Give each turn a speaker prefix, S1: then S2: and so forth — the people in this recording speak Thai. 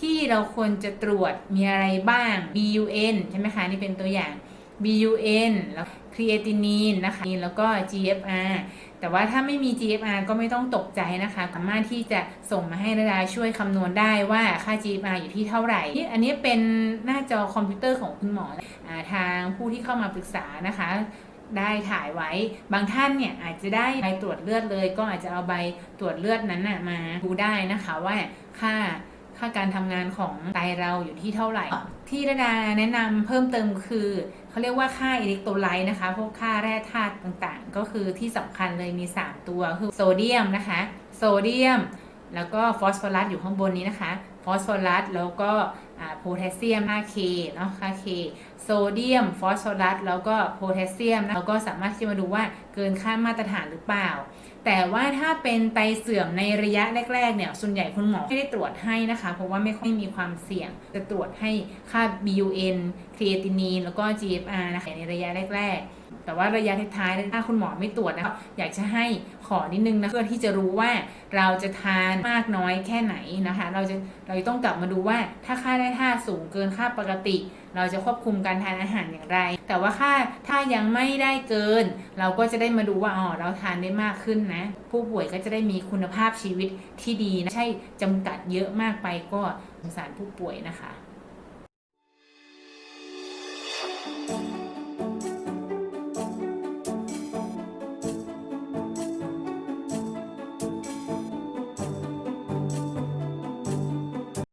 S1: ที่เราควรจะตรวจมีอะไรบ้าง BUN ใช่ไหมคะ นี่เป็นตัวอย่าง BUN แล้วครีเอตินีนนะคะแล้วก็ GFR แต่ว่าถ้าไม่มี GFR ก็ไม่ต้องตกใจนะคะ สามารถที่จะส่งมาให้ระดาช่วยคำนวณได้ว่าค่า GFR อยู่ที่เท่าไหร่ อันนี้เป็นหน้าจอคอมพิวเตอร์ของคุณหมออทางผู้ที่เข้ามาปรึกษานะคะ ได้ถ่ายไว้ บางท่านเนี่ยอาจจะได้ใบตรวจเลือดเลย ก็อาจจะเอาใบตรวจเลือดนั้นนะมาดูได้นะคะว่าค่า ค่าการทำงานของไตเราอยู่ที่เท่าไหร่ ที่ระดาแนะนำเพิ่มเติมคือเขาเรียกว่าค่าอิเล็กโทรไลต์นะคะพวกค่าแร่ธาตุต่างๆ ก็คือที่สำคัญเลยมี 3 ตัวคือโซเดียมนะคะ โซเดียม แล้วก็ฟอสฟอรัสอยู่ข้างบนนี้นะคะ ฟอสฟอรัสแล้วก็โพแทสเซียมค่า K เนาะค่า K โซเดียม ฟอสฟอรัส แล้วก็โพแทสเซียมนะเราก็สามารถที่มาดูว่าเกินค่ามาตรฐานหรือเปล่า แต่ว่าถ้าเป็นไตเสื่อมในระยะแรกๆเนี่ย ส่วนใหญ่คุณหมอไม่ได้ตรวจให้นะคะ เพราะว่าไม่ค่อยมีความเสี่ยง จะตรวจให้ค่า BUN ครีเอตินีน แล้วก็ GFR นะคะในระยะแรกๆ แต่ว่าระยะท้ายๆถ้าคุณหมอไม่ตรวจนะคะอยากจะให้ขอนิดนึงนะเพื่อที่จะรู้ว่าเราจะทานมากน้อยแค่ไหนนะคะ เราจะเราจะต้องกลับมาดูว่าถ้าค่าได้ท่าสูงเกินค่าปกติ เราจะควบคุมการทานอาหารอย่างไร แต่ว่าค่าถ้ายังไม่ได้เกิน เราก็จะได้มาดูว่าอ๋อเราทานได้มากขึ้นนะ ผู้ป่วยก็จะได้มีคุณภาพชีวิตที่ดีนะใช่จำกัดเยอะมากไปก็สงสารผู้ป่วยนะคะ